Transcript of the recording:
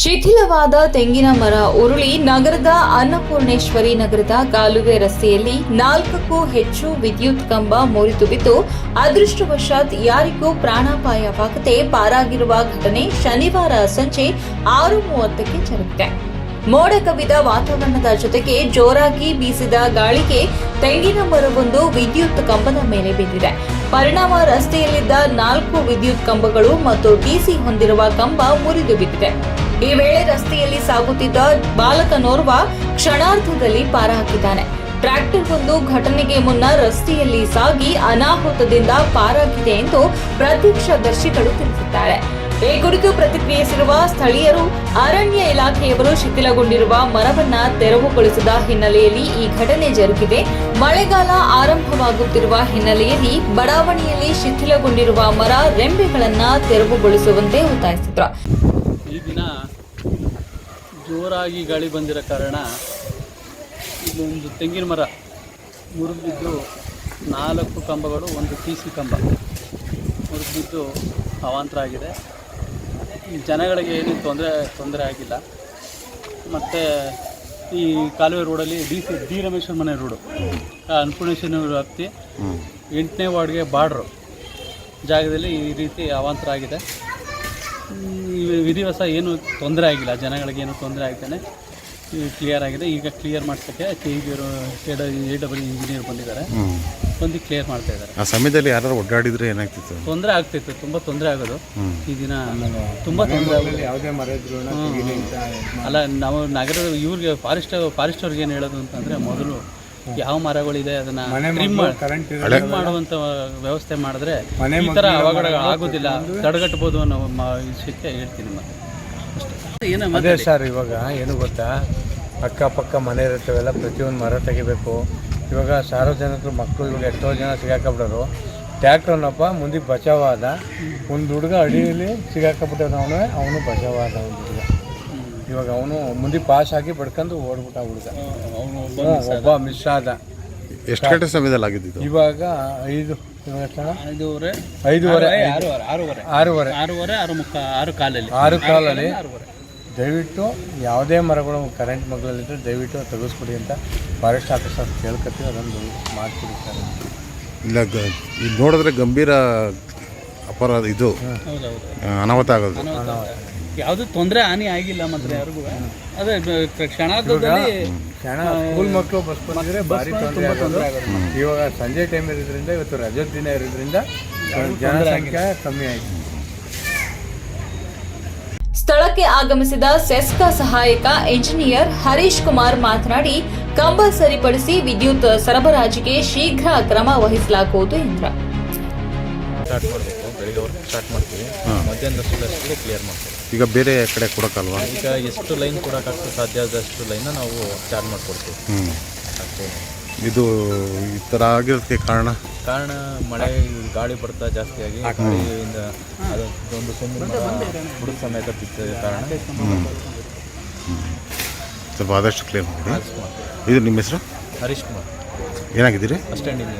ಶಿಥಿಲವಾದ ತೆಂಗಿನ ಮರ ಉರುಳಿ ನಗರದ ಅನ್ನಪೂರ್ಣೇಶ್ವರಿ ನಗರದ ಕಾಲುವೆ ರಸ್ತೆಯಲ್ಲಿ ನಾಲ್ಕಕ್ಕೂ ಹೆಚ್ಚು ವಿದ್ಯುತ್ ಕಂಬ ಮುರಿದು ಬಿದ್ದು ಅದೃಷ್ಟವಶಾತ್ ಯಾರಿಗೂ ಪ್ರಾಣಾಪಾಯವಾಗದೆ ಪಾರಾಗಿರುವ ಘಟನೆ ಶನಿವಾರ ಸಂಜೆ ಆರು ಮೂವತ್ತಕ್ಕೆ ಜರುಗಿದೆ. ಮೋಡ ಕವಿದ ವಾತಾವರಣದ ಜೊತೆಗೆ ಜೋರಾಗಿ ಬೀಸಿದ ಗಾಳಿಗೆ ತೆಂಗಿನ ಮರವೊಂದು ವಿದ್ಯುತ್ ಕಂಬದ ಮೇಲೆ ಬಿದ್ದಿದೆ. ಪರಿಣಾಮ ರಸ್ತೆಯಲ್ಲಿದ್ದ ನಾಲ್ಕು ವಿದ್ಯುತ್ ಕಂಬಗಳು ಮತ್ತು ಡಿಸಿ ಹೊಂದಿರುವ ಕಂಬ ಮುರಿದು ಬಿದ್ದಿದೆ ಈ ವೇಳೆ ರಸ್ತೆಯಲ್ಲಿ ಸಾಗುತ್ತಿದ್ದ ಬಾಲಕನೋರ್ವ ಕ್ಷಣಾರ್ಧದಲ್ಲಿ ಪಾರಾಗಿದ್ದಾನೆ ಟ್ರ್ಯಾಕ್ಟರ್ ಒಂದು ಘಟನೆಗೆ ಮುನ್ನ ರಸ್ತೆಯಲ್ಲಿ ಸಾಗಿ ಅನಾಹುತದಿಂದ ಪಾರಾಗಿದೆ ಎಂದು ಪ್ರತ್ಯಕ್ಷದರ್ಶಿಗಳು ತಿಳಿಸಿದ್ದಾರೆ. ಈ ಕುರಿತು ಪ್ರತಿಕ್ರಿಯಿಸಿರುವ ಸ್ಥಳೀಯರು, ಅರಣ್ಯ ಇಲಾಖೆಯವರು ಶಿಥಿಲಗೊಂಡಿರುವ ಮರವನ್ನ ತೆರವುಗೊಳಿಸಿದ ಹಿನ್ನೆಲೆಯಲ್ಲಿ ಈ ಘಟನೆ ಜರುಗಿದೆ. ಮಳೆಗಾಲ ಆರಂಭವಾಗುತ್ತಿರುವ ಹಿನ್ನೆಲೆಯಲ್ಲಿ ಬಡಾವಣೆಯಲ್ಲಿ ಶಿಥಿಲಗೊಂಡಿರುವ ಮರ ರೆಂಬೆಗಳನ್ನ ತೆರವುಗೊಳಿಸುವಂತೆ ಒತ್ತಾಯಿಸಿದ್ರು. ಜೋರಾಗಿ ಗಾಳಿ ಬಂದಿರೋ ಕಾರಣ ಇಲ್ಲೊಂದು ತೆಂಗಿನ ಮರ ಮುರಿದ್ಬಿದ್ದು ನಾಲ್ಕು ಕಂಬಗಳು ಒಂದು ಟಿ ಸಿ ಕಂಬ ಮುರಿದ್ಬಿದ್ದು ಅವಾಂತರ ಆಗಿದೆ. ಜನಗಳಿಗೆ ಏನೂ ತೊಂದರೆ ತೊಂದರೆ ಆಗಿಲ್ಲ. ಮತ್ತು ಈ ಕಾಲುವೆ ರೋಡಲ್ಲಿ ಡಿ ಸಿ ಡಿ ರಮೇಶ್ವರ ಮನೆ ರೋಡು ಆ ಅನ್ನಪೂರ್ಣೇಶ್ವರಿ ವ್ಯಾಪ್ತಿ ಎಂಟನೇ ವಾರ್ಡ್ಗೆ ಬಾರ್ಡ್ರು ಜಾಗದಲ್ಲಿ ಈ ರೀತಿ ಅವಾಂತರ ಆಗಿದೆ. ವಿಧಿವಸ ಏನು ತೊಂದರೆ ಆಗಿಲ್ಲ. ಜನಗಳಿಗೆ ಏನು ತೊಂದರೆ ಆಗ್ತಾನೆ. ಕ್ಲಿಯರ್ ಆಗಿದೆ. ಈಗ ಕ್ಲಿಯರ್ ಮಾಡ್ಸೋಕ್ಕೆ ಕೆ ಇಬಿಯವರು ಎ ಡಬ್ಲ್ಯೂ ಇಂಜಿನಿಯರ್ ಬಂದಿದ್ದಾರೆ ಬಂದು ಕ್ಲಿಯರ್ ಮಾಡ್ತಾ ಇದ್ದಾರೆ. ಆ ಸಮಯದಲ್ಲಿ ಯಾರು ಒಡ್ಡಾಡಿದ್ರೆ ಏನಾಗ್ತಿತ್ತು? ತೊಂದರೆ ಆಗ್ತಿತ್ತು. ತುಂಬ ತೊಂದರೆ ಆಗೋದು. ಈ ದಿನ ತುಂಬ ತೊಂದರೆ ಆಗೋದು. ಯಾವುದೇ ಮರ ಇದ್ರು ಅಲ್ಲ ನಾವು ನಗರದ ಇವ್ರಿಗೆ ಫಾರೆಸ್ಟ್ ಫಾರೆಸ್ಟ್ ಅವ್ರಿಗೆ ಏನು ಹೇಳೋದು ಅಂತಂದರೆ ಮೊದಲು ಯಾವ ಮರಗಳಿದೆ ಅದನ್ನ ಟ್ರಿಮ್ ಕರೆಂಟ್ ಮಾಡುವಂಥ ವ್ಯವಸ್ಥೆ ಮಾಡಿದ್ರೆ ಮನೆ ಈ ಥರ ಅವಘಡ ಆಗೋದಿಲ್ಲ. ತಡೆಗಟ್ಟಬಹುದು ಅನ್ನೋ ಮ- ವಿಷಯಕ್ಕೆ ಹೇಳ್ತೀನಿ ಮತ್ತೆ. ಅದೇ. ಸರ್ ಇವಾಗ ಏನು ಗೊತ್ತಾ? ಅಕ್ಕಪಕ್ಕ ಮನೆ ಇರುತ್ತವೆಲ್ಲ ಪ್ರತಿಯೊಂದು ಮರ ತೆಗಿಬೇಕು. ಇವಾಗ ಸಾರ್ವಜನಿಕರು ಮಕ್ಕಳು ಇವಾಗ ಎಷ್ಟೋ ಜನ ಸಿಗಾಕಬಿಡೋರು. ಟ್ಯಾಕ್ಟ್ರನ್ನಪ್ಪ ಮುಂದೆ ಬಚಾವಾದ ಒಂದು ಹುಡುಗ ಅಡಿಯಲ್ಲಿ ಸಿಗಾಕಬಿಟ್ಟವನು ಅವನು ಅವನು ಬಚಾವಾದ ಒಂದು ಹುಡುಗ. ಇವಾಗ ಅವನು ಮುಂದೆ ಪಾಸ್ ಆಗಿ ಬಡ್ಕೊಂಡು ಓಡ್ಬಿಟ್ಟ ಹುಡುಗ. ಅವನು ಒಬ್ಬ ಮಿಸ್ ಆದ. ಎಷ್ಟು ಗಂಟೆ ಸಮಯದಲ್ಲಿ ಆಗಿದ್ದು ಇವಾಗ ಐದು? ಐದೂವರೆ. ಐದೂವರೆ ಆರೂವರೆ ಆರೂವರೆ ಆರೂವರೆ. ಆರೂವರೆ. ಆರು ಮುಕ್ಕ ಆರು ಕಾಲಲ್ಲಿ. ಆರು ಕಾಲಲ್ಲಿ. ಆರೂವರೆ. ದಯವಿಟ್ಟು ಯಾವುದೇ ಮರಗಳು ಕರೆಂಟ್ ಮಗಳಲ್ಲಿದ್ದರೆ ದಯವಿಟ್ಟು ತೆಗೆಸ್ಕೊಡಿ ಅಂತ ಫಾರೆಸ್ಟ್ ಆಫೀಸರ್ ಕೇಳ್ಕೊತೀವಿ ಅದೊಂದು ಮಾಡ್ತೀವಿ ಸರ್ ಇಲ್ಲ ಗ- ಇದು ನೋಡಿದ್ರೆ ಗಂಭೀರ ಅಪರಾಧ ಇದು. ಅನಾಹುತ ಆಗೋದು. ಯಾವುದು ತೊಂದರೆ ಹಾನಿ ಆಗಿಲ್ಲ ಮಾತ್ರ ಯಾರಿಗೂ. ಅದೇ ಕ್ಷಣಾರ್ಧದಲ್ಲಿ ಕ್ಷಣ ಸ್ಕೂಲ್ ಮಕ್ಕಳು ಬಸ್ ಬಂದಿದ್ರೆ ಭಾರಿ ತೊಂದರೆ ಆಗೋದು. ಇವಾಗ ಸಂಜೆ ಟೈಮ್ ಇರೋದ್ರಿಂದ ಇವತ್ತು ರಜದ ದಿನ ಇರೋದ್ರಿಂದ ಜನಸಂಖ್ಯೆ ಕಮ್ಮಿ ಆಯಿತು. ಸ್ಥಳಕ್ಕೆ ಆಗಮಿಸಿದ ಸೆಸ್ಕಾ ಸಹಾಯಕ ಎಂಜಿನಿಯರ್ ಹರೀಶ್ ಕುಮಾರ್ ಮಾತನಾಡಿ ಕಂಬ ಸರಿಪಡಿಸಿ ವಿದ್ಯುತ್ ಸರಬರಾಜಿಗೆ ಶೀಘ್ರ ಕ್ರಮ ವಹಿಸಲಾಗುವುದು ಎಂದರು. ಬೆಳಿಗ್ಗೆ ಸ್ಟಾರ್ಟ್ ಮಾಡ್ತೀವಿ. ಮಧ್ಯಾಹ್ನದಷ್ಟಕ್ಕೆ ಕ್ಲಿಯರ್ ಮಾಡ್ತೀವಿ. ಈಗ ಬೇರೆ ಕಡೆ ಕೊಡೋಕ್ಕಲ್ವಾ? ಈಗ ಎಷ್ಟು ಲೈನ್ ಕೊಡೋಕ್ಕಾಗ್ತದೆ ಸಾಧ್ಯ ಆದಷ್ಟು ಲೈನ್ ನಾವು ಚಾರ್ಜ್ ಮಾಡಿಕೊಡ್ತೀವಿ. ಅಷ್ಟೇ. ಇದು ಈ ಥರ ಆಗಿರೋದಕ್ಕೆ ಕಾರಣ? ಕಾರಣ ಮಳೆ ಗಾಳಿ ಬರ್ತಾ ಜಾಸ್ತಿಯಾಗಿ ಗಾಳಿಯಿಂದ ಅದೊಂದು ಸುಮ್ಮನೆ ಬುಡದ ಸಮೇತ ಬಿದ್ದ ಕಾರಣ. ಸ್ವಲ್ಪ ಆದಷ್ಟು ಕ್ಲೇಮ್ ಮಾಡಿ. ಇದು ನಿಮ್ಮ ಹೆಸರು? ಹರೀಶ್ ಕುಮಾರ್. ಏನಾಗಿದ್ದೀರಿ? ಬಸ್ ಸ್ಟ್ಯಾಂಡಿಂದ